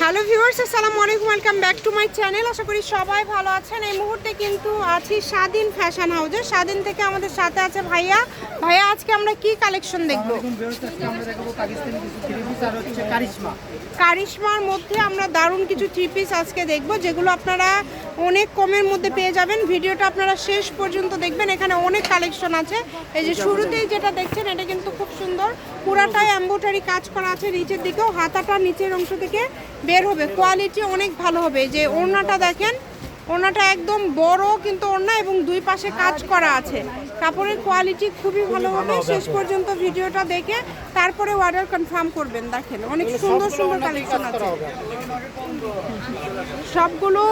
Hello viewers আসসালামু আলাইকুম welcome back to my channel. আশা করি সবাই ভালো আছেন। এই মুহূর্তে কিন্তু আছি স্বাধীন ফ্যাশন হাউসে স্বাধীন থেকে আমাদের সাথে আছে ভাইয়া। ভাইয়া আজকে আমরা কি কালেকশন দেখব? কারিশমার মধ্যে আমরা দারুণ কিছু থ্রি পিস আজকে দেখব যেগুলো আপনারা অনেক কমের মধ্যে পেয়ে যাবেন। ভিডিওটা আপনারা শেষ পর্যন্ত দেখবেন। এখানে অনেক কালেকশন আছে। এই যে শুরুতেই যেটা দেখছেন এটা কিন্তু খুব সুন্দর। পুরাটাই এম্বোটারি কাজ করা আছে নিচের দিকেও। হাতাটা নিচের অংশ থেকে বের হবে কোয়ালিটি অনেক ভালো হবে। যে ওড়নাটা দেখেন ওড়নাটা একদম বড় কিন্তু ওড়না এবং দুই পাশে কাজ করা আছে। কাপড়ের কোয়ালিটি খুবই ভালো হবে শেষ পর্যন্ত ভিডিওটা দেখে তারপরে অর্ডার কনফার্ম করবেন দেখেন অনেক সুন্দর সুন্দর কালেকশন আছে। সবগুলো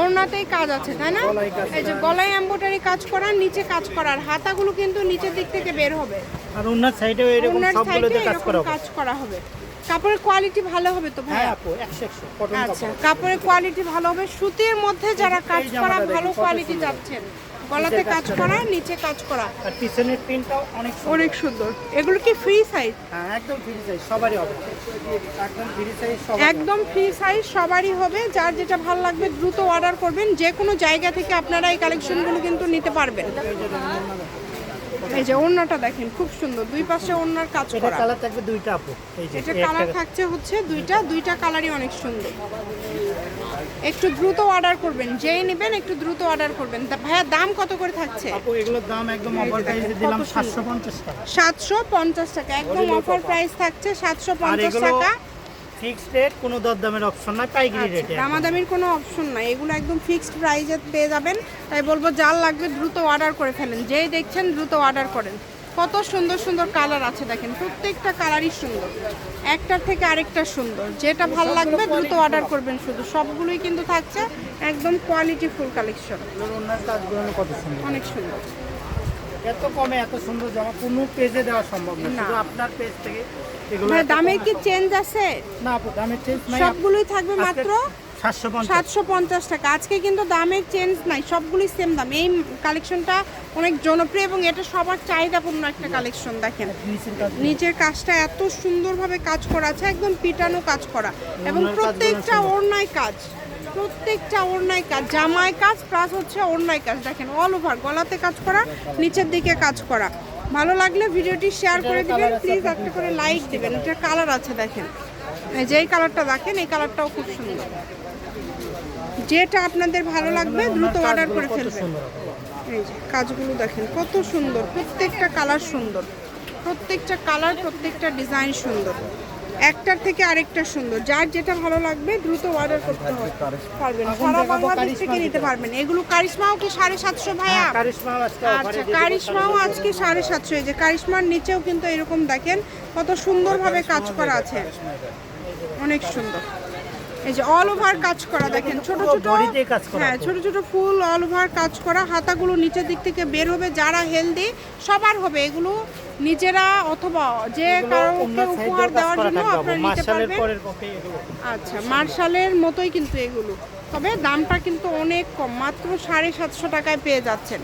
ওড়নাতেই কাজ আছে তাই না? এই যে গলায় এম্বোটারি কাজ করা নিচে কাজ করার হাতাগুলো কিন্তু নিচের দিক থেকে বের হবে। আর ওনার সাইডেও এরকম সবগুলোতে কাজ করা হবে। কাপড়ের কোয়ালিটি ভালো হবে তো ভাই? হ্যাঁ আপু একশো একশো কটন আচ্ছা কাপড়ের কোয়ালিটি ভালো হবে। সুতির মধ্যে যারা কাজ করা ভালো কোয়ালিটি যাচ্ছেন গলাতে কাজ করা নিচে কাজ করা। আর পিছনের প্রিন্টটাও অনেক। অনেক সুন্দর। এগুলো কি ফ্রি সাইজ হ্যাঁ একদম ফ্রি সাইজ সবারই হবে। একদম ফ্রি সাইজ সবার একদম ফ্রি সাইজ সবারই হবে। যার যেটা ভালো লাগবে দ্রুত অর্ডার করবেন। যে কোনো জায়গা থেকে আপনারা এই কালেকশনগুলো কিন্তু নিতে পারবেন। এই যে ওড়নাটা দেখেন খুব সুন্দর। দুই পাশে ওড়নার কাজ এটা কালার থাকবে দুইটা আপু। এই যে এটা কালার থাকছে হচ্ছে দুইটা দুইটা কালারই অনেক সুন্দর। একটু দ্রুত অর্ডার করবেন যেই নেবেন একটু দ্রুত অর্ডার করবেন। ভাইয়া দাম কত করে থাকছে? আপু এগুলোর দাম একদম অফার প্রাইসে দিলাম সাতশো পঞ্চাশ টাকা। সাতশো পঞ্চাশ টাকা একদম অফার প্রাইস থাকছে সাতশো আর পঞ্চাশ এগুলো টাকা। ফিক্সড রেট কোনো দরদামের অপশন নাই পাইকারি আচ্ছা, রেটে দামাদামির কোনো অপশন নাই। এগুলো একদম ফিক্সড প্রাইসে পেয়ে যাবেন। তাই বলব যার লাগবে দ্রুত অর্ডার করে ফেলেন। যেই দেখছেন দ্রুত অর্ডার করেন। কত সুন্দর সুন্দর কালার আছে দেখেন প্রত্যেকটা কালারই সুন্দর। একটার থেকে আরেকটা সুন্দর। যেটা ভালো লাগবে দ্রুত অর্ডার করবেন শুধু। সবগুলোই কিন্তু থাকছে একদম কোয়ালিটি ফুল কালেকশন অনেক সুন্দর। এত কমে এত সুন্দর জামা কোনো পেজে দেওয়া সম্ভব না। শুধু আপনার পেজ থেকে এগুলো দামের কি চেঞ্জ আছে? না আপু দামের চেঞ্জ নাই। সবগুলোই থাকবে মাত্র সাতশো পঞ্চাশ। টাকা। আজকে কিন্তু দামের চেঞ্জ নাই সবগুলোই সেম দাম। এই কালেকশনটা অনেক জনপ্রিয় এবং এটা সবার চাহিদাপূর্ণ একটা কালেকশন দেখেন। নিচের কাজ কাজটা এত সুন্দরভাবে কাজ করা আছে একদম পিটানো কাজ করা। এবং প্রত্যেকটা। ওড়নায় কাজ। প্রত্যেকটা অন্যায় কাজ জামায় কাজ প্লাস হচ্ছে অন্যায় কাজ। দেখেন অল ওভার গলাতে কাজ করা নিচের দিকে কাজ করা। ভালো লাগলে ভিডিওটি শেয়ার করে দিবেন প্লিজ একটা করে লাইক দিবেন। এটা কালার আছে দেখেন। এই যে এই কালারটা দেখেন এই কালারটাও খুব সুন্দর। যেটা আপনাদের ভালো লাগবে দ্রুত অর্ডার করে ফেলবেন। এই যে কাজগুলো দেখেন কত সুন্দর প্রত্যেকটা কালার সুন্দর। প্রত্যেকটা কালার প্রত্যেকটা ডিজাইন সুন্দর। একটার থেকে আরেকটা সুন্দর। যার যেটা ভালো লাগবে দ্রুত অর্ডার করতে হবে। পারবেন সারা বাংলাদেশ থেকে নিতে পারবেন। এগুলো কারিশমাও কি সাড়ে সাতশো ভাইয়া? হ্যাঁ, আজকে আচ্ছা কারিশমাও আজকে সাড়ে সাতশো। এই যে কারিশমার নিচেও কিন্তু এরকম দেখেন কত সুন্দরভাবে কাজ করা আছে। অনেক সুন্দর। এই যে অল ওভার কাজ করা দেখেন ছোট ছোট হ্যাঁ ছোট ছোট ফুল অল ওভার কাজ করা হাতাগুলো নিচের দিক থেকে বের হবে যারা হেলদি সবার হবে। এগুলো নিজেরা অথবা যে side উপহার দেওয়ার জন্য আপনারা নিতে মার্শালের পারবেন। আচ্ছা মার্শালের মতোই কিন্তু এগুলো। তবে দামটা কিন্তু অনেক কম মাত্র সাড়ে সাতশো টাকায় পেয়ে যাচ্ছেন।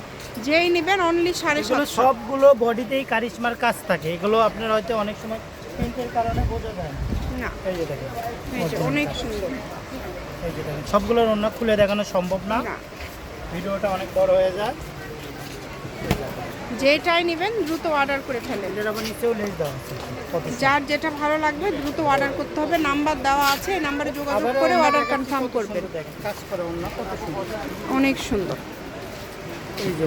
যেই নেবেন অনলি সাড়ে সাতশো। সবগুলো বডিতেই কারিশমার কাজ থাকে। এগুলো আপনার হয়তো অনেক সময় প্রিন্টের কারণে বোঝা যায় না। না। এই যে দেখেন অনেক সুন্দর। এই যে দেখেন সবগুলোর অন্য খুলে দেখানো সম্ভব না। ভিডিওটা অনেক বড় হয়ে যায় যেটাই নেবেন দ্রুত অর্ডার করে ফেলেন। যার যেটা ভালো লাগবে দ্রুত অর্ডার করতে হবে। নাম্বার দেওয়া আছে এই নাম্বারে যোগাযোগ করে অর্ডার কনফার্ম করবেন। অনেক সুন্দর। এই যে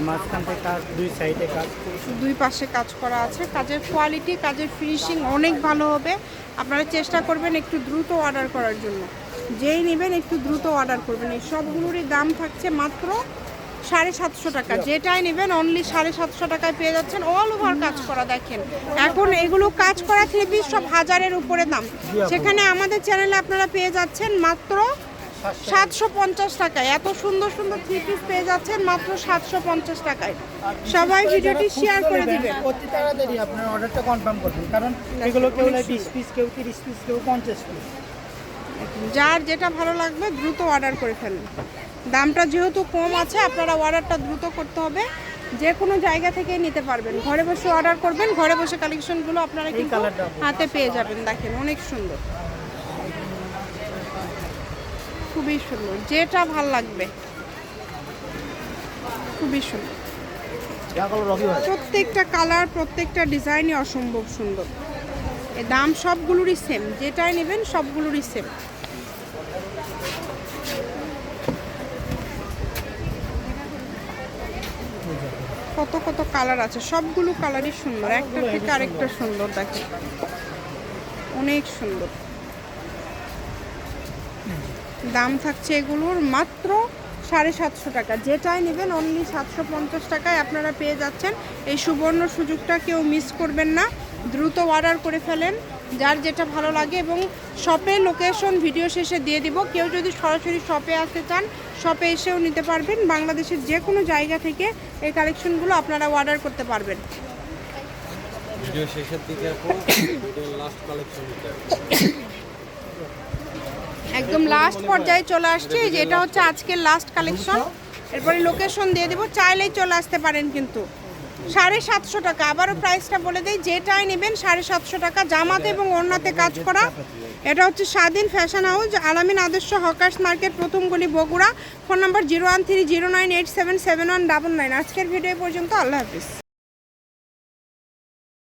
কাজ দুই সাইডে কাজ। দুই পাশে কাজ করা আছে। কাজের কোয়ালিটি কাজের ফিনিশিং অনেক ভালো হবে। আপনারা চেষ্টা করবেন একটু দ্রুত অর্ডার করার জন্য। যেই নেবেন একটু দ্রুত অর্ডার করবেন। এই সবগুলোরই দাম থাকছে মাত্র সাড়ে সাতশো টাকা। যেটাই নেবেন অনলি সাড়ে সাতশো টাকায় পেয়ে যাচ্ছেন। অল ওভার কাজ করা দেখেন। এখন এগুলো কাজ করা থ্রি পিস সব হাজারের উপরে দাম। সেখানে আমাদের চ্যানেলে আপনারা পেয়ে যাচ্ছেন মাত্র সাতশো পঞ্চাশ টাকায়। এত সুন্দর সুন্দর থ্রি পিস পেয়ে যাচ্ছেন মাত্র সাতশো পঞ্চাশ টাকায়। সবাই ভিডিওটি শেয়ার করে দিবেন। অতি তাড়াতাড়ি আপনার অর্ডারটা কনফার্ম করবেন কারণ এগুলো কেউ বিশ পিস কেউ তিরিশ পিস কেউ পঞ্চাশ পিস যার যেটা ভালো লাগবে দ্রুত অর্ডার করে ফেলুন। দামটা যেহেতু কম আছে আপনারা অর্ডারটা দ্রুত করতে হবে। যে কোনো জায়গা থেকে নিতে পারবেন। ঘরে বসে অর্ডার করবেন ঘরে বসে কালেকশনগুলো আপনারা কিন্তু হাতে পেয়ে যাবেন। দেখেন অনেক সুন্দর। খুবই সুন্দর। যেটা ভালো লাগবে। খুবই সুন্দর। প্রত্যেকটা কালার প্রত্যেকটা ডিজাইনই অসম্ভব সুন্দর। এ দাম সবগুলোরই সেম যেটাই নেবেন সবগুলোরই সেম কত কত কালার আছে। সবগুলো কালারই সুন্দর। একটা থেকে আরেকটা সুন্দর দেখেন। অনেক সুন্দর। দাম থাকছে এগুলোর মাত্র সাড়ে সাতশো টাকা। যেটাই নেবেন অনলি সাতশো পঞ্চাশ টাকায় আপনারা পেয়ে যাচ্ছেন। এই সুবর্ণ সুযোগটা কেউ মিস করবেন না। দ্রুত অর্ডার করে ফেলেন, যার যেটা ভালো লাগে এবং শপে লোকেশন ভিডিও শেষে দিয়ে দিব। কেউ যদি সরাসরি শপে আসতে চান শপে এসেও নিতে পারবেন। বাংলাদেশের যে কোনো জায়গা থেকে এই কালেকশনগুলো আপনারা অর্ডার করতে পারবেন। ভিডিও শেষের দিকে লাস্ট কালেকশন একদম লাস্ট পর্যায়ে চলে আসছে। যে এটা হচ্ছে আজকের লাস্ট কালেকশন এরপরে লোকেশন দিয়ে দেবো। চাইলেই চলে আসতে পারেন কিন্তু। সাড়ে সাতশো টাকা। আবারও প্রাইসটা বলে দেই। যেটাই নেবেন সাড়ে সাতশো টাকা। জামাতে এবং ওড়নাতে কাজ করা। এটা হচ্ছে স্বাধীন ফ্যাশন হাউস আলামিন আদর্শ হকার্স মার্কেট, প্রথম গলি Bogura. Phone number zero one three zero nine eight seven seven one double nine আজকের ভিডিও পর্যন্ত। আল্লাহ হাফিজ।